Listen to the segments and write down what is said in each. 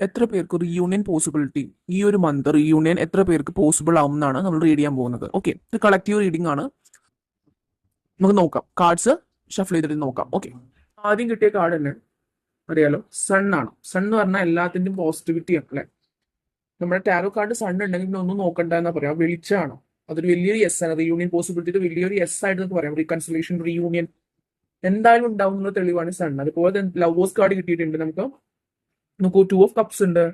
എത്ര പേർക്ക് reunion possibility ഈ ഒരു മന്ത് റീയൂണിയൻ എത്ര പേർക്ക് പോസിബിൾ ആവും എന്നാണ് നമ്മൾ റീഡ് ചെയ്യാൻ പോകുന്നത്. ഓക്കെ ഇത് കളക്റ്റീവ് റീഡിംഗ് ആണ്. നമുക്ക് നോക്കാം. കാർഡ്സ് ഷഫിൾ ചെയ്തിട്ട് നോക്കാം. ഓക്കെ ആദ്യം കിട്ടിയ കാർഡ് തന്നെ. അറിയാലോ? സൺ ആണ്. സൺ എന്ന് പറഞ്ഞാൽ എല്ലാത്തിന്റെയും പോസിറ്റിവിറ്റി ആണ് അല്ലെ? നമ്മുടെ ടാരോ കാർഡ് സൺ ഉണ്ടെങ്കിൽ പിന്നെ ഒന്നും നോക്കണ്ട എന്നാ പറയാം. വെളിച്ചാണ് അതൊരു വലിയൊരു എസ് ആണ്. റീയൂണിയൻ പോസിബിലിറ്റി വലിയൊരു എസ് ആയിട്ട് നമുക്ക് പറയാം. റീകൺസിലേഷൻ റീയൂണിയൻ എന്തായാലും ഉണ്ടാവും എന്നുള്ള തെളിവാണ് സൺ അതുപോലെ ലവേഴ്സ് കാർഡ് കിട്ടിയിട്ടുണ്ട് നമുക്ക്. നമുക്ക് ടു ഓഫ് കപ്സ് ഉണ്ട്.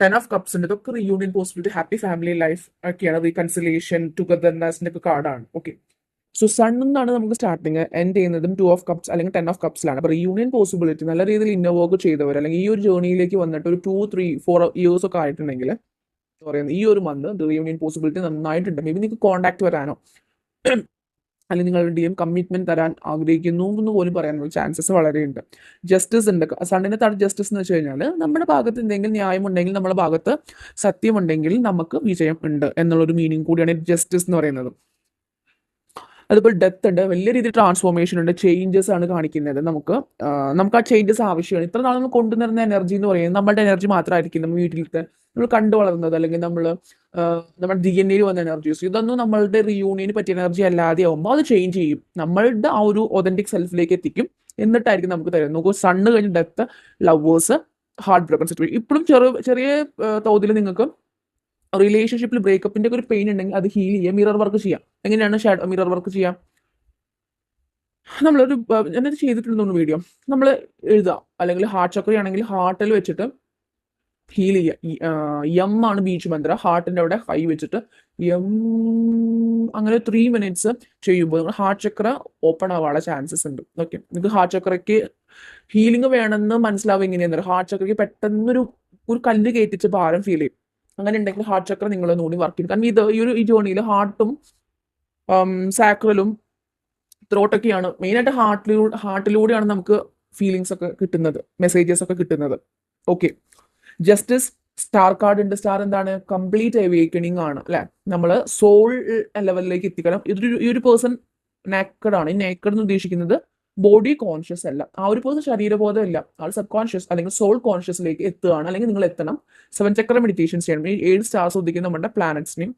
ടെൻ ഓഫ് കപ്സ് ഉണ്ട്. ഇതൊക്കെ reunion possibility happy family life ഒക്കെയാണ്. റീകൺസിലേഷൻ ടുഗദർനെസിന്റെ ഒക്കെ കാർഡാണ് ഓക്കെ സോ സൺ എന്നാണ് നമുക്ക് സ്റ്റാർട്ടിങ് എൻഡ് ചെയ്യുന്നതും ടു ഓഫ് കപ്സ് അല്ലെങ്കിൽ ടെൻ ഓഫ് കപ്സിലാണ് അപ്പോൾ റീയൂണിയൻ പോസിബിലിറ്റി നല്ല രീതിയിൽ ഇന്നോവോക്ക് ചെയ്തവർ അല്ലെങ്കിൽ ഈ ഒരു ജേർണിയിലേക്ക് വന്നിട്ട് ഒരു ടു ത്രീ ഫോർ ഇയേഴ്സ് ഒക്കെ ആയിട്ടുണ്ടെങ്കിൽ പറയുന്നത്? ഈ ഒരു മന്ത് റീയൂണിയൻ പോസിബിലിറ്റി നന്നായിട്ടുണ്ട്. മേ ബി നിങ്ങൾക്ക് കോൺടാക്ട് വരാനോ. അല്ലെങ്കിൽ നിങ്ങളുടെ എം കമ്മിറ്റ്മെന്റ് തരാൻ ആഗ്രഹിക്കുന്നു എന്ന് പോലും പറയാനുള്ള ചാൻസസ് വളരെ ഉണ്ട് ജസ്റ്റിസ് ഉണ്ട്. സണ്ണിനെ തട ജസ്റ്റിസ് എന്ന് വെച്ച് കഴിഞ്ഞാൽ നമ്മുടെ ഭാഗത്ത് എന്തെങ്കിലും ന്യായമുണ്ടെങ്കിൽ നമ്മുടെ ഭാഗത്ത് സത്യമുണ്ടെങ്കിൽ നമുക്ക് വിജയം ഉണ്ട് എന്നുള്ളൊരു മീനിങ് കൂടിയാണ് ജസ്റ്റിസ് എന്ന് പറയുന്നത്. അതുപോലെ ഡെത്ത് ഉണ്ട്. വലിയ രീതിയിൽ ട്രാൻസ്ഫോർമേഷൻ ഉണ്ട്. ചേഞ്ചസ് ആണ് കാണിക്കുന്നത്. നമുക്ക് നമുക്ക് ആ ചേഞ്ചസ് ആവശ്യമാണ്. ഇത്ര നാൾ നമ്മൾ എനർജി എന്ന് പറയുന്നത് നമ്മുടെ എനർജി മാത്രമായിരിക്കും. നമ്മൾ വീട്ടിലത്തെ നമ്മൾ കണ്ടു വളർന്നത് അല്ലെങ്കിൽ നമ്മൾ നമ്മുടെ ഡി എൻ എയിൽ വന്ന എനർജീസ് ഇതൊന്നും നമ്മളുടെ റിയൂണിയന് പറ്റിയ എനർജി അല്ലാതെ ആകുമ്പോൾ അത് ചേഞ്ച് ചെയ്യും. നമ്മളുടെ ആ ഒരു ഒതന്റിക് സെൽഫിലേക്ക് എത്തിക്കും. എന്നിട്ടായിരിക്കും നമുക്ക് തരുന്നത്. നമുക്ക് സണ്ണ് കഴിഞ്ഞ death lovers heart broken situation ഇപ്പോഴും ചെറു ചെറിയ തോതിൽ നിങ്ങൾക്ക് റിലേഷൻഷിപ്പിൽ ബ്രേക്കപ്പിന്റെ ഒരു പെയിൻ ഉണ്ടെങ്കിൽ അത് ഹീൽ ചെയ്യാം മിറർ വർക്ക് ചെയ്യാം. എങ്ങനെയാണ് ഷാഡോ മിറർ വർക്ക് ചെയ്യാം? നമ്മളൊരു ഞാനത് ചെയ്തിട്ടുണ്ടെന്ന് വീഡിയോ നമ്മൾ എഴുതാം. അല്ലെങ്കിൽ ഹാർട്ട് ചക്രി ആണെങ്കിൽ ഹാർട്ടിൽ വെച്ചിട്ട് ഹീൽ ചെയ്യുക എം ആണ് ബീച്ച് മന്ത്ര. ഹാർട്ടിന്റെ അവിടെ ഹൈ വെച്ചിട്ട് എം അങ്ങനെ ത്രീ മിനിറ്റ്സ് ചെയ്യുമ്പോൾ നമ്മുടെ ഹാർട്ട് ചക്ര ഓപ്പൺ ആവാനുള്ള ചാൻസസ് ഉണ്ട്. ഓക്കെ നിങ്ങൾക്ക് ഹാർട്ട് ചക്രയ്ക്ക് ഹീലിംഗ് വേണമെന്ന് മനസ്സിലാവും എങ്ങനെയാണെന്ന് ഹാർട്ട് ചക്രയ്ക്ക് പെട്ടെന്നൊരു ഒരു കല്ല് കയറ്റിച്ച് ഭാരം ഫീൽ ചെയ്യും. അങ്ങനെ ഉണ്ടെങ്കിൽ ഹാർട്ട് ചക്ര നിങ്ങൾ നോടി വർക്ക് ചെയ്യും കാരണം ഇത് ഈ ഒരു ഈ ജേണിയിൽ ഹാർട്ടും സാക്രലും ത്രോട്ടൊക്കെയാണ് മെയിനായിട്ട് ഹാർട്ടിലൂടെ ഹാർട്ടിലൂടെയാണ് നമുക്ക് ഫീലിങ്സ് ഒക്കെ കിട്ടുന്നത്. മെസ്സേജസ് ഒക്കെ കിട്ടുന്നത്. ഓക്കെ ജസ്റ്റിസ് സ്റ്റാർ കാർഡ് ഉണ്ട്. സ്റ്റാർ എന്താണ്? കംപ്ലീറ്റ് അവേക്കണിങ് ആണ് അല്ലെ? നമ്മൾ സോൾ ലെവലിലേക്ക് എത്തിക്കണം. ഇതൊരു ഈ ഒരു പേഴ്സൺ നേക്കഡ് ആണ്. ഈ നേക്കഡ് എന്ന് ഉദ്ദേശിക്കുന്നത് ബോഡി കോൺഷ്യസ് അല്ല. ആ ഒരു പേഴ്സൺ ശരീരബോധം ഇല്ല ആൾ സബ് കോൺഷ്യസ് അല്ലെങ്കിൽ സോൾ കോൺഷ്യസിലേക്ക് എത്തുകയാണ്. അല്ലെങ്കിൽ നിങ്ങൾ എത്തണം. സെവൻ ചക്ര മെഡിറ്റേഷൻ ചെയ്യണം. ഈ ഏഴ് സ്റ്റാർസ് ഉദ്ദേശിക്കുന്ന നമ്മുടെ പ്ലാനറ്റ്സിനെയും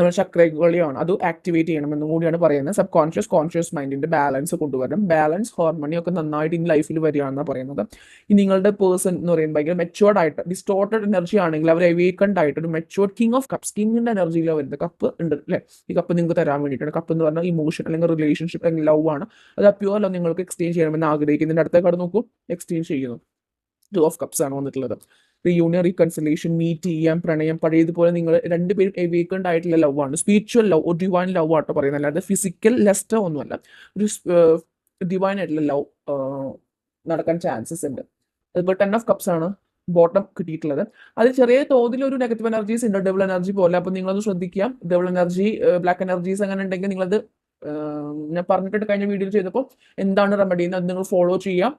നമ്മുടെ ചക്രകളിയാണ് അത് ആക്ടിവേറ്റ് ചെയ്യണമെന്നും കൂടിയാണ് പറയുന്നത്. സബ് കോൺഷ്യസ് കോൺഷ്യസ് മൈൻഡിന്റെ ബാലൻസ് കൊണ്ടുവരണം. ബാലൻസ് ഹോർമോണി ഒക്കെ നന്നായിട്ട് ഇനി ലൈഫിൽ വരികയാണെന്നാണ് പറയുന്നത്. ഈ നിങ്ങളുടെ പേഴ്സൺ എന്ന് പറയുന്നത് ഭയങ്കര മെച്ചുവേർഡ് ആയിട്ട് ഡിസ്റ്റോർട്ടഡ് എനർജി ആണെങ്കിൽ അവർ എവേക്കൻഡ് ആയിട്ട് ഒരു മെച്ചുവേർഡ് കിങ് ഓഫ് കപ്പ് കിങ്ങിന്റെ എനർജിയിലാണ് വരുന്നത്. കപ്പ് ഉണ്ട് അല്ലേ? ഈ കപ്പ് നിങ്ങൾക്ക് തരാൻ വേണ്ടിയിട്ടാണ്. കപ്പ് എന്ന് പറഞ്ഞാൽ ഇമോഷൻ അല്ലെങ്കിൽ റിലേഷൻഷിപ്പ് അല്ലെങ്കിൽ ലവ് ആണ്. അത് ആ പ്യുവർ ലവ് നിങ്ങൾക്ക് എക്സ്ചേഞ്ച് ചെയ്യണമെന്ന് ആഗ്രഹിക്കുന്നതിന്റെ കടന്നു നോക്കൂ. എക്സ്ചേഞ്ച് ചെയ്യുന്നു. ടു ഓഫ് കപ്സ് ആണ് വന്നിട്ടുള്ളത്. റീയൂണിയൻ റീകൺസിലേഷൻ മീറ്റ് ചെയ്യാൻ പ്രണയം പഴയതുപോലെ നിങ്ങൾ രണ്ടുപേരും എവേക്കൻഡ് ആയിട്ടുള്ള ലവ് ആണ്. സ്പിരിച്വൽ ലവ് ഒരു ഡിവൈൻ ലവ് ആട്ടോ പറയുന്നത്. അല്ലാതെ ഫിസിക്കൽ ലെസ്റ്റർ ഒന്നുമല്ല. ഒരു ഡിവൈൻ ആയിട്ടുള്ള ലവ് നടക്കാൻ ചാൻസസ് ഉണ്ട്. അതിപ്പോൾ ടെൻ ഓഫ് കപ്സ് ആണ് ബോട്ടം കിട്ടിയിട്ടുള്ളത്. അതിൽ ചെറിയ തോതിൽ ഒരു നെഗറ്റീവ് എനർജീസ് ഉണ്ട്. ഡബിൾ എനർജി പോലെ. അപ്പോൾ നിങ്ങളത് ശ്രദ്ധിക്കുക. ഡബിൾ എനർജി ബ്ലാക്ക് എനർജീസ് അങ്ങനെ ഉണ്ടെങ്കിൽ നിങ്ങളത് ഞാൻ പറഞ്ഞിട്ട് കഴിഞ്ഞ വീഡിയോ ചെയ്തപ്പോൾ എന്താണ് റെമഡി എന്ന് അത് നിങ്ങൾ ഫോളോ ചെയ്യാം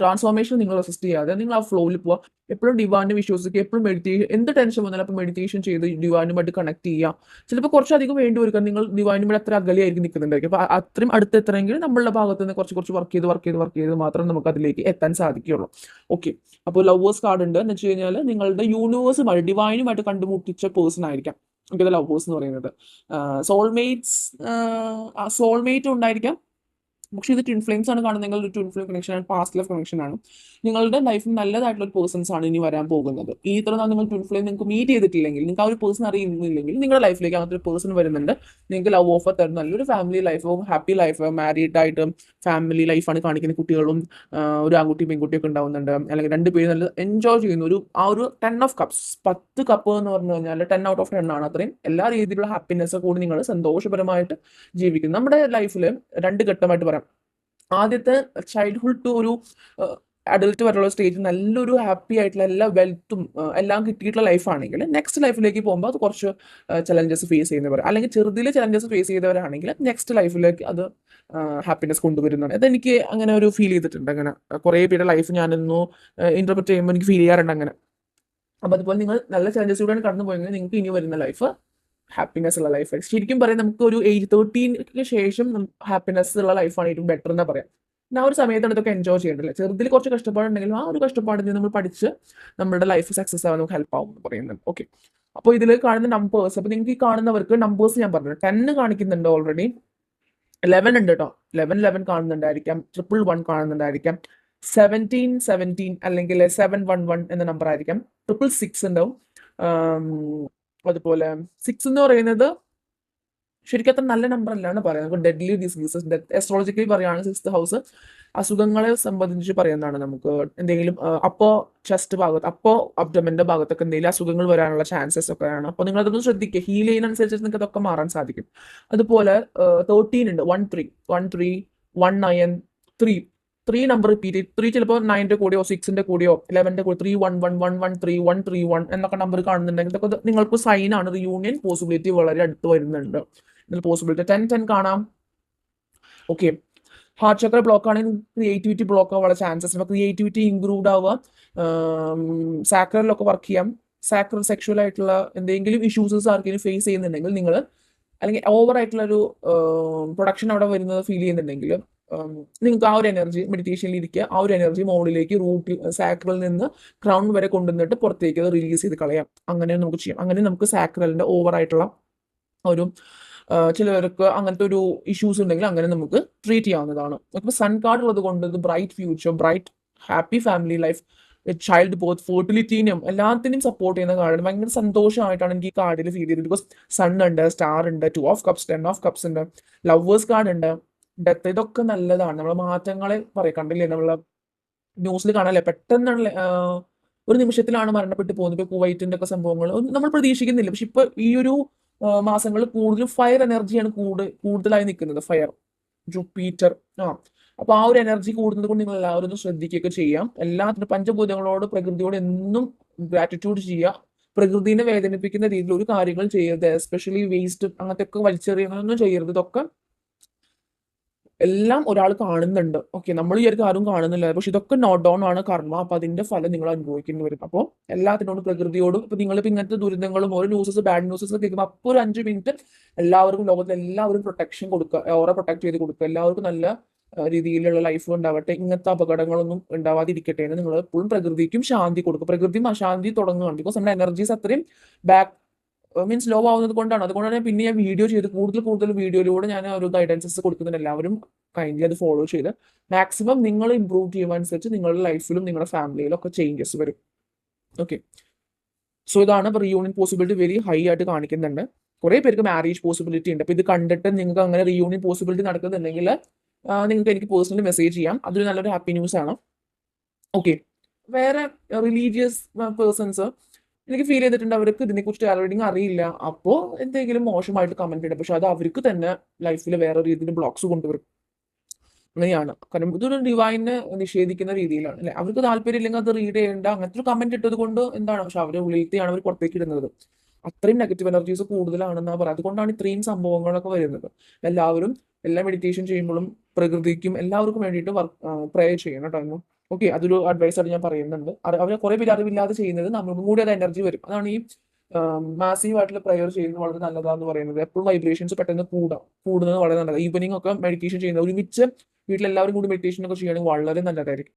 ട്രാൻസ്ഫോർമേഷൻ നിങ്ങൾ റെസിസ്റ്റ് ചെയ്യാതെ നിങ്ങൾ ആ ഫ്ലോയിൽ പോവുക. എപ്പോഴും ഡിവാനെ വിശ്വസിക്കുക എപ്പോഴും മെഡിറ്റേഷൻ എന്ത് ടെൻഷൻ വന്നാലും അപ്പോൾ മെഡിറ്റേഷൻ ചെയ്ത് ഡിവാനുമായിട്ട് കണക്ട് ചെയ്യുക. ചിലപ്പോൾ കുറച്ചധികം വേണ്ടി വരും. കാരണം നിങ്ങൾ ഡിവാനുമായിട്ട് അത്ര അകലെയായിരിക്കും നിൽക്കുന്നുണ്ടായിരിക്കും. അപ്പോൾ അത്രയും അടുത്ത് എത്തണമെങ്കിൽ നമ്മളുടെ ഭാഗത്ത് നിന്ന് കുറച്ച് കുറച്ച് വർക്ക് ചെയ്ത് വർക്ക് ചെയ്ത് വർക്ക് ചെയ്ത് മാത്രം നമുക്ക് അതിലേക്ക് എത്താൻ സാധിക്കുകയുള്ളൂ. ഓക്കെ അപ്പോൾ ലവേഴ്സ് കാർഡ് ഉണ്ട്. എന്ന് വെച്ച് കഴിഞ്ഞാൽ നിങ്ങളുടെ യൂണിവേഴ്സുമായിട്ട് ഡിവൈനുമായിട്ട് കണ്ടുമുട്ടിച്ച പേഴ്സൺ ആയിരിക്കാം. ലവേഴ്സ് എന്ന് പറയുന്നത്. സോൾമേറ്റ്സ് സോൾമേറ്റ് ഉണ്ടായിരിക്കാം. പക്ഷേ ഇത് ട്വിൻ ഫ്ലെയിംസ് ആണ് കാണുന്നത്. ഒരു ട്വിൻ ഫ്ലെയിം കണക്ഷൻ ആണ് പാസ്റ്റ് ലൈഫ് കണക്ഷൻ ആണ്. നിങ്ങളുടെ ലൈഫിൽ നല്ലതായിട്ടുള്ള ഒരു പേഴ്സൺസ് ആണ് ഇനി വരാൻ പോകുന്നത്. ഈ ഇത്ര നിങ്ങൾ ട്വിൻ ഫ്ലെയിം നിങ്ങൾക്ക് മീറ്റ് ചെയ്തിട്ടില്ലെങ്കിൽ നിങ്ങൾക്ക് ആ ഒരു പേഴ്സൺ അറിയുന്നില്ലെങ്കിൽ നിങ്ങളുടെ ലൈഫിലേക്ക് അങ്ങനത്തെ ഒരു പേഴ്സൺ വരുന്നുണ്ട്. നിങ്ങൾക്ക് ലവ് ഓഫർ തരുന്ന നല്ലൊരു family life happy life married ആയിട്ട് ഫാമിലി ലൈഫാണ് കാണിക്കുന്ന കുട്ടികളും ഒരു ആൺകുട്ടിയും പെൺകുട്ടിയൊക്കെ ഉണ്ടാവുന്നുണ്ട്. അല്ലെങ്കിൽ രണ്ട് പേര് നല്ല എൻജോയ് ചെയ്യുന്ന ഒരു ആ ഒരു ടെൻ ഓഫ് കപ്സ് പത്ത് കപ്പ് എന്ന് പറഞ്ഞു കഴിഞ്ഞാൽ ടെൻ ഔട്ട് ഓഫ് ടെൻ ആണ് അത്രയും. എല്ലാ രീതിയിലുള്ള ഹാപ്പിനെസ് കൂടി നിങ്ങൾ സന്തോഷപരമായിട്ട് ജീവിക്കുന്നു. നമ്മുടെ ലൈഫിൽ രണ്ട് ഘട്ടമായിട്ട് പറയാം. ആദ്യത്തെ ചൈൽഡ്ഹുഡ് ടു ഒരു അഡൽട്ട് വരെയുള്ള സ്റ്റേജ് നല്ലൊരു ഹാപ്പി ആയിട്ടുള്ള എല്ലാ വെൽത്തും എല്ലാം കിട്ടിയിട്ടുള്ള ലൈഫാണെങ്കിൽ നെക്സ്റ്റ് ലൈഫിലേക്ക് പോകുമ്പോൾ അത് കുറച്ച് ചലഞ്ചസ് ഫേസ് ചെയ്യുന്നവർ അല്ലെങ്കിൽ ചെറുതിലെ ചലഞ്ചസ് ഫേസ് ചെയ്തവരാണെങ്കിൽ നെക്സ്റ്റ് ലൈഫിലേക്ക് അത് ഹാപ്പിനെസ് കൊണ്ടുവരുന്നതാണ്. അതെനിക്ക് അങ്ങനെ ഒരു ഫീൽ ചെയ്തിട്ടുണ്ട്. അങ്ങനെ കുറേ പേരുടെ ലൈഫ് ഞാനൊന്നു ഇന്റർപ്രറ്റ് ചെയ്യുമ്പോൾ എനിക്ക് ഫീൽ ചെയ്യാറുണ്ട് അങ്ങനെ. അപ്പോൾ അതുപോലെ നിങ്ങൾ നല്ല ചലഞ്ചസിലൂടെയാണ് കടന്നു പോയെങ്കിൽ നിങ്ങൾക്ക് ഇനി വരുന്ന ലൈഫ് ഹാപ്പിനെസ് ഉള്ള ലൈഫ് ശരിക്കും പറയാം നമുക്ക് ഒരു ഏജ് തേർട്ടീന് ശേഷം ഹാപ്പിനെസ് ഉള്ള ലൈഫാണ് ഏറ്റവും ബെറ്റർ എന്നാ പറയാം. ആ ഒരു സമയത്താണ് ഇതൊക്കെ എൻജോയ് ചെയ്യേണ്ടത് ചെറുതിൽ കുറച്ച് കഷ്ടപ്പാടുണ്ടെങ്കിലും ആ ഒരു കഷ്ടപ്പാടിൽ നമ്മൾ പഠിച്ച് നമ്മുടെ ലൈഫ് സക്സസ് ആവാൻ നമുക്ക് ഹെൽപ്പ് ആവും എന്ന് പറയുന്നത്. ഓക്കെ അപ്പോൾ ഇതിൽ കാണുന്ന നമ്പേഴ്സ് അപ്പോൾ നിങ്ങൾക്ക് ഈ കാണുന്നവർക്ക് നമ്പേഴ്സ് ഞാൻ പറഞ്ഞു ടെന്ന് കാണിക്കുന്നുണ്ട് ഓൾറെഡി ലെവൻ ഉണ്ട് കേട്ടോ ലെവൻ ലെവൻ കാണുന്നുണ്ടായിരിക്കാം. ട്രിപ്പിൾ വൺ കാണുന്നുണ്ടായിരിക്കാം. സെവന്റീൻ സെവന്റീൻ അല്ലെങ്കിൽ സെവൻ വൺ വൺ എന്ന നമ്പർ ആയിരിക്കാം. ട്രിപ്പിൾ സിക്സ് ഉണ്ടാവും. അതുപോലെ സിക്സ് എന്ന് പറയുന്നത് ശരിക്കും അത്ര നല്ല നമ്പർ അല്ലാണ് പറയുന്നത് ഡെഡ്ലി ഡിസീസസ് ഡെത്ത് എസ്ട്രോളജിക്കലി പറയുകയാണെങ്കിൽ സിക്സ്ത് ഹൗസ് അസുഖങ്ങളെ സംബന്ധിച്ച് പറയുന്നതാണ് നമുക്ക്. എന്തെങ്കിലും അപ്പോ ചെസ്റ്റ് ഭാഗത്ത് അപ്പോ അബ്ഡമന്റെ ഭാഗത്തൊക്കെ എന്തെങ്കിലും അസുഖങ്ങൾ വരാനുള്ള ചാൻസസ് ഒക്കെ ആണ് അപ്പോൾ നിങ്ങൾ അതൊന്ന് ശ്രദ്ധിക്കുക ഹീൽ ചെയ്യുന്നതനുസരിച്ച് നിങ്ങൾക്ക് അതൊക്കെ മാറാൻ സാധിക്കും. അതുപോലെ തേർട്ടീൻ ഉണ്ട്. One three one three one nine three three number repeat three ചിലപ്പോൾ നയന്റെ കൂടെയോ സിക്സിന്റെ കൂടെയോ ഇലവന്റെ കൂടെ three one one one one three one three one എന്നൊക്കെ നമ്പർ കാണുന്നുണ്ടെങ്കിൽ ഇതൊക്കെ നിങ്ങൾക്ക് സൈൻ ആണ്. റിയൂണിയൻ പോസിബിലിറ്റി വളരെ അടുത്ത് വരുന്നുണ്ട്. ഇതിൽ പോസിബിലിറ്റി ടെൻ ടെൻ കാണാം. ഓക്കെ ഹാർട്ട് ചക്ര ബ്ലോക്ക് ആണെങ്കിൽ ക്രിയേറ്റിവിറ്റി ബ്ലോക്ക് ആവാനുള്ള ചാൻസസ് ഉണ്ട്. ക്രിയേറ്റിവിറ്റി ഇംപ്രൂവ്ഡ് ആവുക. സാക്രലിലൊക്കെ വർക്ക് ചെയ്യാം. സാക്രൽ സെക്ഷൽ ആയിട്ടുള്ള എന്തെങ്കിലും ഇഷ്യൂസസ് ആർക്കെങ്കിലും ഫേസ് ചെയ്യുന്നുണ്ടെങ്കിൽ നിങ്ങൾ അല്ലെങ്കിൽ ഓവർ ആയിട്ടുള്ള ഒരു പ്രൊഡക്ഷൻ അവിടെ വരുന്നത് ഫീൽ ചെയ്യുന്നുണ്ടെങ്കിൽ നിങ്ങൾക്ക് ആ ഒരു എനർജി മെഡിറ്റേഷനിൽ ഇരിക്കുക. ആ ഒരു എനർജി മോളിലേക്ക് റൂട്ടിൽ സാക്രൽ നിന്ന് ക്രൗൺ വരെ കൊണ്ടുവന്നിട്ട് പുറത്തേക്ക് അത് റിലീസ് ചെയ്ത് കളയാം. അങ്ങനെ നമുക്ക് ചെയ്യാം. അങ്ങനെ നമുക്ക് സാക്രലിന്റെ ഓവർ ആയിട്ടുള്ള ഒരു ചിലവർക്ക് അങ്ങനത്തെ ഒരു ഇഷ്യൂസ് ഉണ്ടെങ്കിൽ അങ്ങനെ നമുക്ക് ട്രീറ്റ് ചെയ്യാവുന്നതാണ്. ഇപ്പോൾ സൺ കാർഡ് ഉള്ളത് കൊണ്ട് bright future bright happy family life child both ഫെർട്ടിലിറ്റീനും എല്ലാത്തിനും സപ്പോർട്ട് ചെയ്യുന്ന കാർഡാണ് ഭയങ്കര സന്തോഷമായിട്ടാണ് എനിക്ക് ഈ കാർഡിൽ ഫീൽ ചെയ്തത്. ബിക്കോസ് സൺ ഉണ്ട് സ്റ്റാർ ഉണ്ട് two of cups ten of cups ഉണ്ട് ലവേഴ്സ് കാർഡ് ഉണ്ട്. ഡെത്ത് ഇതൊക്കെ നല്ലതാണ്. നമ്മളെ മാറ്റങ്ങളെ പറയും. കണ്ടില്ലേ? നമ്മളെ ന്യൂസിൽ കാണാല്ലേ? പെട്ടെന്നാണ് ഒരു നിമിഷത്തിലാണ് മരണപ്പെട്ടു പോകുന്നത്. ഇപ്പൊ കുവൈറ്റിന്റെ ഒക്കെ സംഭവങ്ങൾ നമ്മൾ പ്രതീക്ഷിക്കുന്നില്ല. പക്ഷെ ഇപ്പൊ ഈ ഒരു മാസങ്ങളിൽ കൂടുതലും ഫയർ എനർജിയാണ് കൂട് കൂടുതലായി നിൽക്കുന്നത്. ഫയർ ജുപ്പീറ്റർ ആ. അപ്പൊ ആ ഒരു എനർജി കൂടുന്നത് കൊണ്ട് നിങ്ങൾ എല്ലാവരും ഒന്ന് ശ്രദ്ധിക്കുകയൊക്കെ ചെയ്യാം. എല്ലാത്തിനും പഞ്ചഭൂതങ്ങളോട് പ്രകൃതിയോട് എന്നും ഗ്രാറ്റിറ്റ്യൂഡ് ചെയ്യുക. പ്രകൃതിനെ വേദനിപ്പിക്കുന്ന രീതിയിൽ ഒരു കാര്യങ്ങൾ ചെയ്യരുത്. എസ്പെഷ്യലി വേസ്റ്റ് അങ്ങനത്തെ ഒക്കെ വലിച്ചെറിയുന്നതൊന്നും ചെയ്യരുത്. ഇതൊക്കെ എല്ലാം ഒരാൾ കാണുന്നുണ്ട്. ഓക്കെ നമ്മൾ വിചാരിക്കും ആരും കാണുന്നില്ല. പക്ഷെ ഇതൊക്കെ നോട്ട് ഡൗൺ ആണ് കർമ്മ. അപ്പൊ അതിന്റെ ഫലം നിങ്ങൾ അനുഭവിക്കേണ്ടി വരും. അപ്പോൾ എല്ലാത്തിനോടും പ്രകൃതിയോടും ഇപ്പൊ നിങ്ങളിപ്പോ ഇങ്ങനത്തെ ദുരിതങ്ങളും ഓരോ ന്യൂസസ് ബാഡ് ന്യൂസസ് കേൾക്കുമ്പോൾ അപ്പോൾ ഒരു അഞ്ച് മിനിറ്റ് എല്ലാവർക്കും ലോകത്തിൽ എല്ലാവരും പ്രൊട്ടക്ഷൻ കൊടുക്കുക. ഓറെ പ്രൊട്ടക്ട് ചെയ്ത് കൊടുക്കുക. എല്ലാവർക്കും നല്ല രീതിയിലുള്ള ലൈഫ് ഉണ്ടാവട്ടെ. ഇങ്ങനത്തെ അപകടങ്ങളൊന്നും ഉണ്ടാവാതിരിക്കട്ടെ എന്ന് നിങ്ങൾ എപ്പോഴും പ്രകൃതിക്കും ശാന്തി കൊടുക്കും പ്രകൃതിയും അശാന്തി തുടങ്ങുകയാണ്. ബിക്കോസ് നമ്മുടെ എനർജീസ് അത്രയും ബാക്ക് മീൻസ് ലോ ആവുന്നത് കൊണ്ടാണ്. അതുകൊണ്ടാണ് ഞാൻ പിന്നെ ഞാൻ വീഡിയോ ചെയ്ത് കൂടുതൽ കൂടുതൽ വീഡിയോയിലൂടെ ഞാൻ ഒരു ഗൈഡൻസസ് കൊടുക്കുന്നുണ്ട് എല്ലാവരും കൈൻഡ്ലി അത് ഫോളോ ചെയ്ത്. മാക്സിമം നിങ്ങൾ ഇമ്പ്രൂവ് ചെയ്യുവാനുസരിച്ച് നിങ്ങളുടെ ലൈഫിലും നിങ്ങളുടെ ഫാമിലിയിലും ഒക്കെ ചേഞ്ചസ് വരും. ഓക്കെ സോ ഇതാണ് ഇപ്പോൾ റീയൂണിയൻ പോസിബിലിറ്റി വെരി ഹൈ ആയിട്ട് കാണിക്കുന്നുണ്ട്. കുറേ പേർക്ക് മാരേജ് പോസിബിലിറ്റി ഉണ്ട്. അപ്പോൾ ഇത് കണ്ടിട്ട് നിങ്ങൾക്ക് അങ്ങനെ റിയൂണിയൻ പോസിബിലിറ്റി നടക്കുന്നുണ്ടെങ്കിൽ നിങ്ങൾക്ക് എനിക്ക് പേഴ്സണലി മെസ്സേജ് ചെയ്യാം. അതൊരു നല്ലൊരു ഹാപ്പി ന്യൂസ് ആണ്. ഓക്കെ വേറെ റിലീജിയസ് പേഴ്സൺസ് എനിക്ക് ഫീൽ ചെയ്തിട്ടുണ്ട് അവർക്ക് ഇതിനെക്കുറിച്ച് റീഡിങ് അറിയില്ല. അപ്പോ എന്തെങ്കിലും മോശമായിട്ട് കമന്റ് ഇടും. പക്ഷെ അത് അവർക്ക് തന്നെ ലൈഫിൽ വേറെ രീതിയിൽ ബ്ലോക്സ് കൊണ്ടുവരും അങ്ങനെയാണ് കാരണം ഇതൊരു ഡിവൈനെ നിഷേധിക്കുന്ന രീതിയിലാണ്. അല്ലെ? അവർക്ക് താല്പര്യം ഇല്ലെങ്കിൽ അത് റീഡ് ചെയ്യേണ്ട. അങ്ങനത്തെ ഒരു കമന്റ് ഇട്ടത് കൊണ്ട് എന്താണ്? പക്ഷെ അവരെ ഉള്ളിലത്തെയാണ് അവർ പുറത്തേക്ക് ഇടുന്നത്. അത്രയും നെഗറ്റീവ് എനർജീസ് കൂടുതലാണെന്നാണ് പറയുന്നത് അതുകൊണ്ടാണ് ഇത്രയും സംഭവങ്ങളൊക്കെ വരുന്നത്. എല്ലാവരും എല്ലാ മെഡിറ്റേഷൻ ചെയ്യുമ്പോഴും പ്രകൃതിക്കും എല്ലാവർക്കും വേണ്ടിയിട്ട് വർക്ക് പ്രേ ചെയ്യണം കേട്ടോ ഓക്കെ അതൊരു അഡ്വൈസ് ആയിട്ട് ഞാൻ പറയുന്നുണ്ട്. അവരെ കുറെ പേര് അറിവില്ലാതെ ചെയ്യുന്നത് നമ്മളും കൂടി അത് എനർജി വരും. അതാണ് ഈ മാസീവ് ആയിട്ടുള്ള പ്രയർ ചെയ്യുന്നത് വളരെ നല്ലതാന്ന് പറയുന്നത്. എപ്പോഴും വൈബ്രേഷൻസ് പെട്ടെന്ന് കൂടാം കൂടുന്നത് വളരെ നല്ലതാണ് ഈവനിങ് ഒക്കെ മെഡിറ്റേഷൻ ചെയ്യുന്നത് ഒരുമിച്ച് വീട്ടിൽ എല്ലാവരും കൂടി മെഡിറ്റേഷൻ ഒക്കെ ചെയ്യുകയാണെങ്കിൽ വളരെ നല്ലതായിരിക്കും.